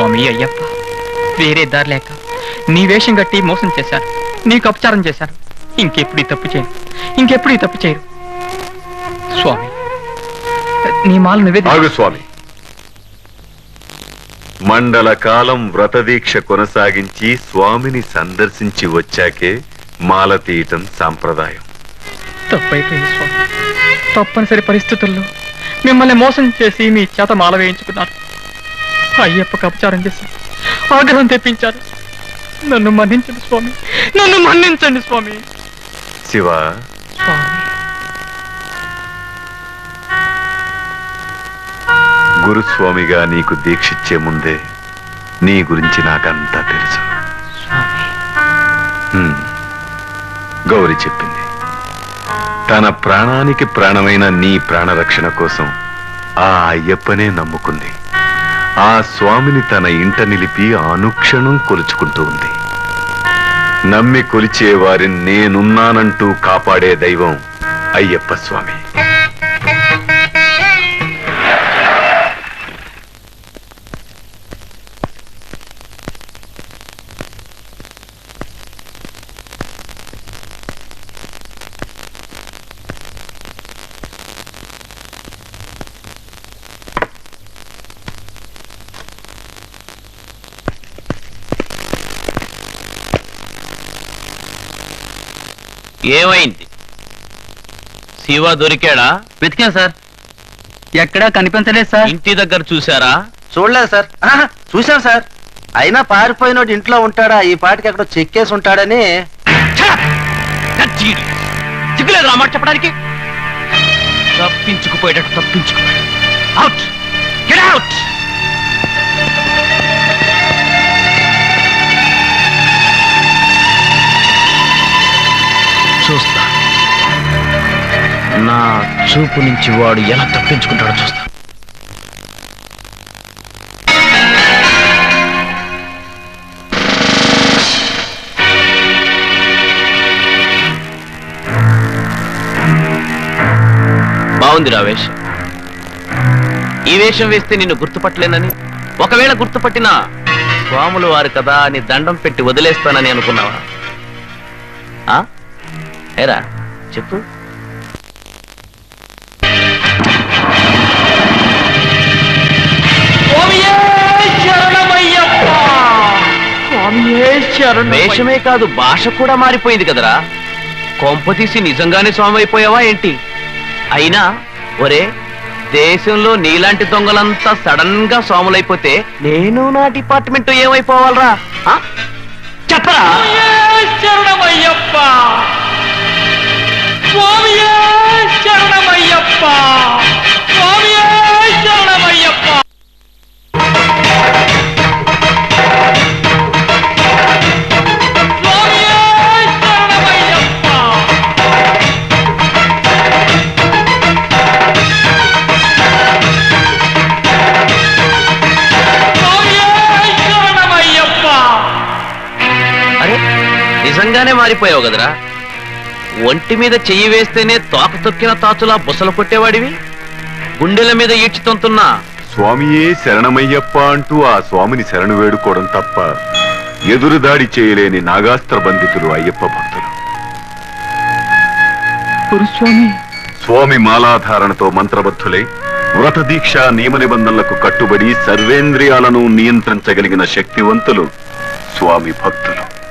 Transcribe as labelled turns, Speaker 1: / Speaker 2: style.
Speaker 1: స్వామి అయ్యప్ప. వేరే దారి లేక నీ వేషం కట్టి మోసం చేశారు. నీకు అపచారం చేశారు. ఇంకెప్పుడు ఈ తప్పు చేయను ఇంకెప్పుడు ఈ తప్పు చేయరు. స్వామి నీ మాల నువ్వే తీసుకో.
Speaker 2: ఆగు స్వామి. మండల కాలం వ్రతదీక్ష కొనసాగించి స్వామిని సందర్శించి వచ్చాకే మాల తీయటం సాంప్రదాయం.
Speaker 1: తప్పైపోయింది స్వామి. తప్పనిసరి పరిస్థితుల్లో మిమ్మల్ని మోసం చేసి మీ చేత మాల వేయించుకున్నారు. అయ్యప్పకు అపచారం చేశారు ఆగ్రహం తెప్పించారు. నన్ను మన్నించండి స్వామి. నన్ను మన్నించండి స్వామి.
Speaker 2: శివ.
Speaker 1: స్వామి
Speaker 2: గురుస్వామిగా నీకు దీక్షిచ్చే ముందే నీ గురించి నాకంతా తెలుసు. గౌరి చెప్పింది. తన ప్రాణానికి ప్రాణమైన నీ ప్రాణరక్షణ కోసం ఆ అయ్యప్పనే నమ్ముకుంది. ఆ స్వామిని తన ఇంట నిలిపి అనుక్షణం కొలుచుకుంటూ ఉంది. నమ్మి కొలిచే వారిని నేనున్నానంటూ కాపాడే దైవం అయ్యప్ప స్వామి.
Speaker 3: ఏమైంది? శివ దొరికాడా?
Speaker 1: వెతికాం సార్. ఎక్కడా కనిపించలేదు సార్.
Speaker 3: ఇంటి దగ్గర చూసారా
Speaker 4: చూడలేదు సార్. ఆహా, చూశాం సార్. అయినా పారిపోయినోడు ఇంట్లో ఉంటాడా? ఈ పాటికి ఎక్కడో చెక్కేసి ఉంటాడని.
Speaker 3: సిగ్గులేదు మాట చెప్పడానికి. తప్పించుకుపోయేటట్టు తప్పించుకుపోయాడు అవుట్ గెట్ అవుట్ చూపు నుంచి వాడు ఎలా తప్పించుకుంటాడో చూస్తా. బాగుంది రా వేషం ఈ వేషం వేస్తే నిన్ను గుర్తుపట్టలేనని ఒకవేళ గుర్తుపట్టినా స్వాములు వారు కదా అని దండం పెట్టి వదిలేస్తానని అనుకున్నావా? ఆ? ఏరా చెప్పు. వేషమే కాదు భాష కూడా మారిపోయింది కదరా. కొంపతీసి నిజంగానే స్వామి అయిపోయావా ఏంటి? అయినా ఒరే దేశంలో నీలాంటి దొంగలంతా సడన్గా స్వాములైపోతే నేను నా డిపార్ట్మెంట్ ఏమైపోవాలరా? నిజంగానే మారిపోయావు కదరా. ఒంటి మీద చెయ్యి వేస్తేనే తోక తొక్కిన తాచులా బుసలు కొట్టేవాడివి? గుండెల మీద ఈడ్చి తొంతున్నా.
Speaker 2: స్వామియే శరణమయ్యప్ప అంటూ ఆ స్వామిని శరణు వేడుకోవడం తప్ప ఎదురుదాడి చేయలేని నాగాస్త్ర బంధితులు అయ్యప్ప భక్తులు.
Speaker 1: గురుస్వామి
Speaker 2: స్వామి మాలాధారణతో మంత్రబద్ధులై వ్రత దీక్ష నియమ నిబంధనలకు కట్టుబడి సర్వేంద్రియాలను నియంత్రించగలిగిన శక్తివంతులు స్వామి భక్తులు.